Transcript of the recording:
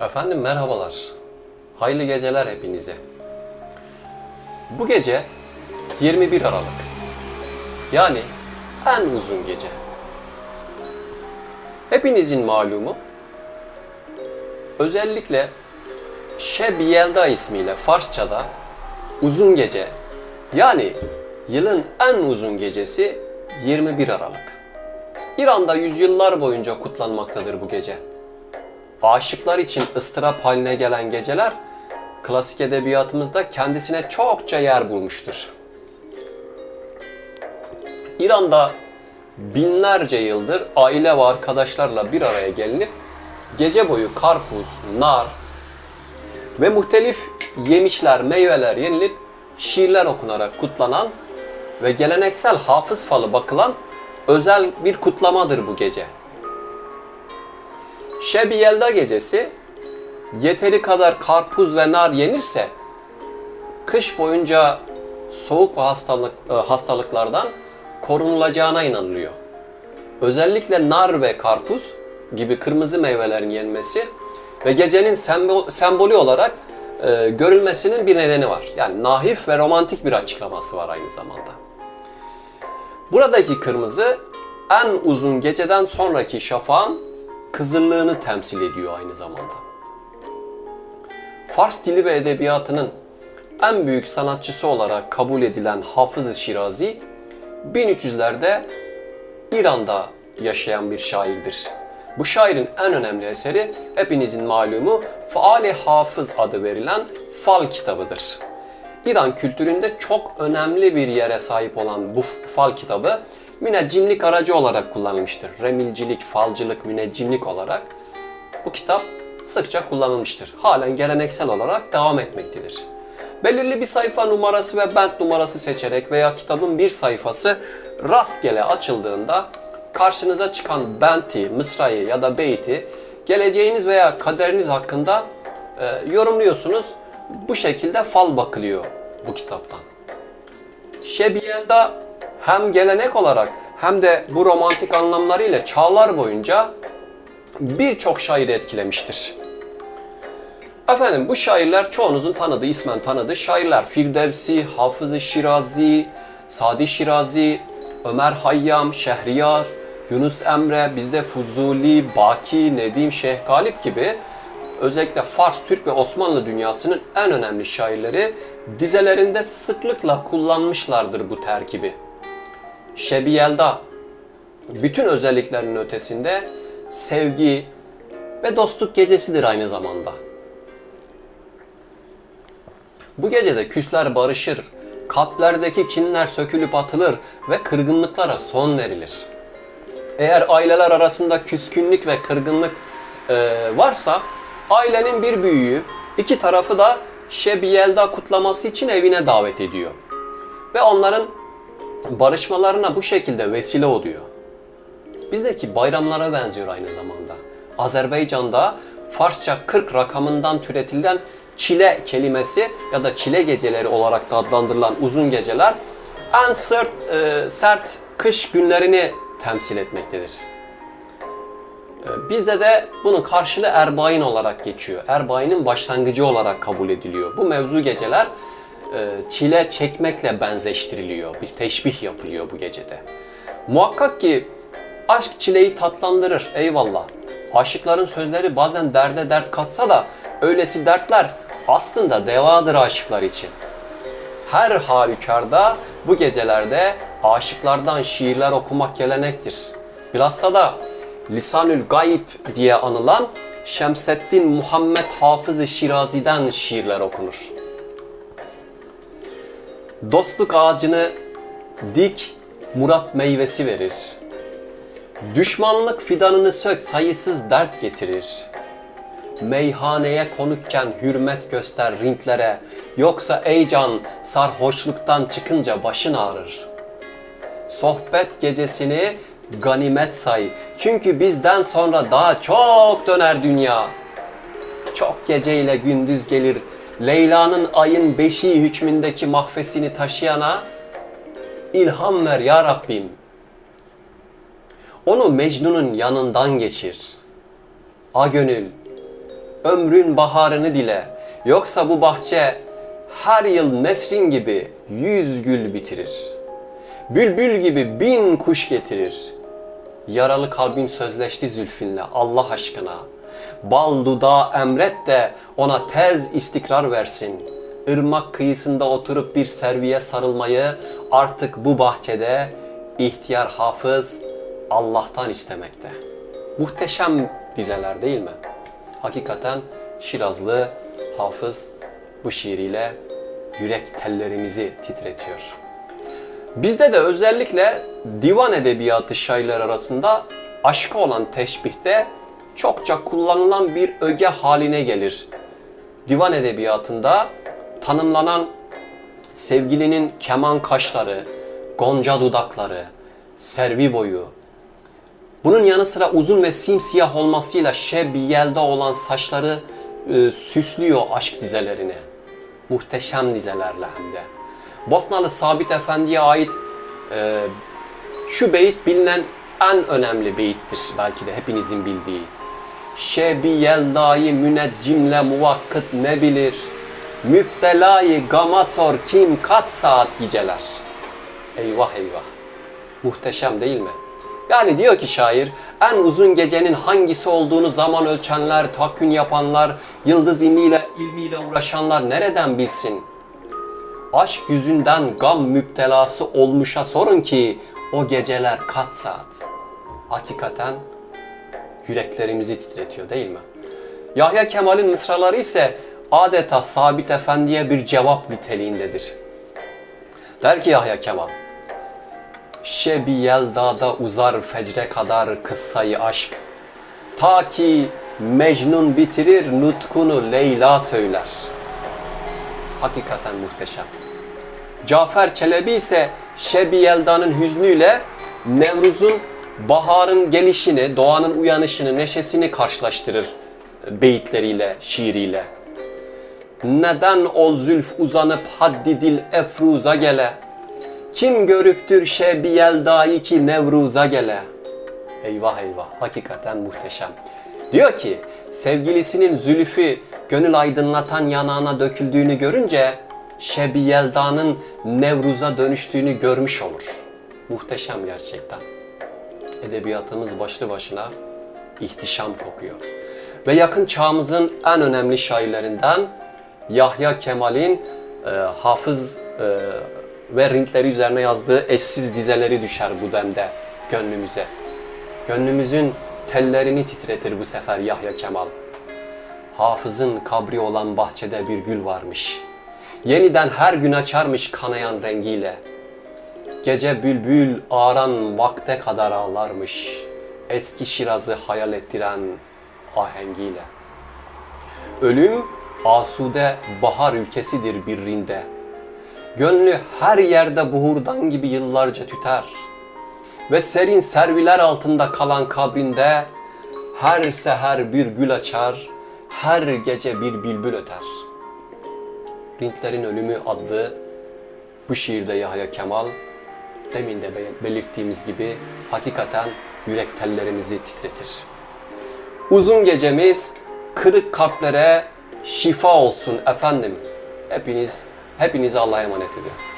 Efendim merhabalar. Hayırlı geceler hepinize. Bu gece 21 Aralık. Yani en uzun gece. Hepinizin malumu özellikle Şeb Yelda ismiyle Farsçada uzun gece yani yılın en uzun gecesi 21 Aralık. İran'da yüzyıllar boyunca kutlanmaktadır bu gece. Aşıklar için ıstırap haline gelen geceler klasik edebiyatımızda kendisine çokça yer bulmuştur. İran'da binlerce yıldır aile ve arkadaşlarla bir araya gelinip gece boyu karpuz, nar ve muhtelif yemişler, meyveler yenilip şiirler okunarak kutlanan ve geleneksel hafız falı bakılan özel bir kutlamadır bu gece. Şebi Yelda gecesi yeteri kadar karpuz ve nar yenirse kış boyunca soğuk ve hastalık, e, hastalıklardan korunulacağına inanılıyor. Özellikle nar ve karpuz gibi kırmızı meyvelerin yenmesi ve gecenin sembol, sembolü olarak e, görülmesinin bir nedeni var. Yani nahif ve romantik bir açıklaması var aynı zamanda. Buradaki kırmızı en uzun geceden sonraki şafağın kızıllığını temsil ediyor aynı zamanda. Fars dili ve edebiyatının en büyük sanatçısı olarak kabul edilen Hafız-ı Şirazi, 1300'lerde İran'da yaşayan bir şairdir. Bu şairin en önemli eseri hepinizin malumu Faali Hafız adı verilen Fal kitabıdır. İran kültüründe çok önemli bir yere sahip olan bu fal kitabı müneccimlik aracı olarak kullanılmıştır. Remilcilik, falcılık, müneccimlik olarak bu kitap sıkça kullanılmıştır. Halen geleneksel olarak devam etmektedir. Belirli bir sayfa numarası ve bent numarası seçerek veya kitabın bir sayfası rastgele açıldığında karşınıza çıkan benti, mısrayı ya da beyti geleceğiniz veya kaderiniz hakkında e, yorumluyorsunuz. Bu şekilde fal bakılıyor bu kitaptan. Şebiyel'da hem gelenek olarak hem de bu romantik anlamlarıyla çağlar boyunca birçok şairi etkilemiştir. Efendim bu şairler çoğunuzun tanıdığı, ismen tanıdığı şairler. Firdevsi, Hafız-ı Şirazi, Sadi Şirazi, Ömer Hayyam, Şehriyar, Yunus Emre, bizde Fuzuli, Baki, Nedim, Şeyh Galip gibi özellikle Fars, Türk ve Osmanlı dünyasının en önemli şairleri dizelerinde sıklıkla kullanmışlardır bu terkibi. Şebiyelda bütün özelliklerinin ötesinde sevgi ve dostluk gecesidir aynı zamanda. Bu gecede küsler barışır, kalplerdeki kinler sökülüp atılır ve kırgınlıklara son verilir. Eğer aileler arasında küskünlük ve kırgınlık e, varsa ailenin bir büyüğü iki tarafı da Şebiyelda kutlaması için evine davet ediyor. Ve onların barışmalarına bu şekilde vesile oluyor. Bizdeki bayramlara benziyor aynı zamanda. Azerbaycan'da Farsça 40 rakamından türetilen çile kelimesi ya da çile geceleri olarak da adlandırılan uzun geceler en sert, e, sert kış günlerini temsil etmektedir. Bizde de bunun karşılığı Erbain olarak geçiyor. Erbain'in başlangıcı olarak kabul ediliyor. Bu mevzu geceler e, çile çekmekle benzeştiriliyor. Bir teşbih yapılıyor bu gecede. Muhakkak ki aşk çileyi tatlandırır. Eyvallah. Aşıkların sözleri bazen derde dert katsa da öylesi dertler aslında devadır aşıklar için. Her halükarda bu gecelerde aşıklardan şiirler okumak gelenektir. Bilhassa da Lisanül Gayb diye anılan Şemseddin Muhammed Hafız-ı Şirazi'den şiirler okunur. Dostluk ağacını dik, murat meyvesi verir. Düşmanlık fidanını sök, sayısız dert getirir. Meyhaneye konukken hürmet göster rintlere, yoksa ey can sarhoşluktan çıkınca başın ağrır. Sohbet gecesini ganimet say, çünkü bizden sonra daha çok döner dünya. Çok geceyle gündüz gelir, Leyla'nın ayın beşiği hükmündeki mahfesini taşıyana ilham ver ya Rabbim. Onu Mecnun'un yanından geçir. A gönül, ömrün baharını dile. Yoksa bu bahçe her yıl nesrin gibi yüz gül bitirir. Bülbül gibi bin kuş getirir. Yaralı kalbim sözleşti zülfinle Allah aşkına. Bal dudağı emret de ona tez istikrar versin. Irmak kıyısında oturup bir serviye sarılmayı artık bu bahçede ihtiyar hafız Allah'tan istemekte. Muhteşem dizeler değil mi? Hakikaten Şirazlı hafız bu şiiriyle yürek tellerimizi titretiyor. Bizde de özellikle divan edebiyatı şairler arasında aşka olan teşbihte çokça kullanılan bir öge haline gelir. Divan edebiyatında tanımlanan sevgilinin keman kaşları, gonca dudakları, servi boyu, bunun yanı sıra uzun ve simsiyah olmasıyla şeb yelde olan saçları e, süslüyor aşk dizelerini. Muhteşem dizelerle hem de. Bosnalı Sabit Efendi'ye ait e, şu beyit bilinen en önemli beyittir belki de hepinizin bildiği. Şebi yeldayı müneccimle muvakkıt ne bilir? Müptelayı gama sor kim kaç saat geceler? Eyvah eyvah. Muhteşem değil mi? Yani diyor ki şair, en uzun gecenin hangisi olduğunu zaman ölçenler, takkün yapanlar, yıldız ilmiyle, ilmiyle uğraşanlar nereden bilsin? Aşk yüzünden gam müptelası olmuşa sorun ki o geceler kaç saat? Hakikaten yüreklerimizi titretiyor değil mi? Yahya Kemal'in mısraları ise adeta Sabit Efendi'ye bir cevap niteliğindedir. Der ki Yahya Kemal, Şebi Yelda'da uzar fecre kadar kıssayı aşk. Ta ki Mecnun bitirir nutkunu Leyla söyler. Hakikaten muhteşem. Cafer Çelebi ise Şebi Yelda'nın hüznüyle Nevruz'un baharın gelişini, doğanın uyanışını, neşesini karşılaştırır beyitleriyle, şiiriyle. Neden ol zülf uzanıp haddi dil efruza gele? Kim görüptür şebi yeldayı ki Nevruz'a gele? Eyvah eyvah, hakikaten muhteşem. Diyor ki, sevgilisinin zülfü gönül aydınlatan yanağına döküldüğünü görünce Şebi Yelda'nın Nevruz'a dönüştüğünü görmüş olur. Muhteşem gerçekten. Edebiyatımız başlı başına ihtişam kokuyor. Ve yakın çağımızın en önemli şairlerinden Yahya Kemal'in e, hafız e, ve ringleri üzerine yazdığı eşsiz dizeleri düşer bu demde gönlümüze. Gönlümüzün tellerini titretir bu sefer Yahya Kemal. Hafızın kabri olan bahçede bir gül varmış. Yeniden her gün açarmış kanayan rengiyle. Gece bülbül ağaran vakte kadar ağlarmış. Eski Şiraz'ı hayal ettiren ahengiyle. Ölüm asude bahar ülkesidir bir rinde. Gönlü her yerde buhurdan gibi yıllarca tüter. Ve serin serviler altında kalan kabrinde her seher bir gül açar, her gece bir bülbül öter. Rintlerin Ölümü adlı bu şiirde Yahya Kemal demin de belirttiğimiz gibi hakikaten yürek tellerimizi titretir. Uzun gecemiz kırık kalplere şifa olsun efendim. Hepiniz hepinize Allah'a emanet ediyorum.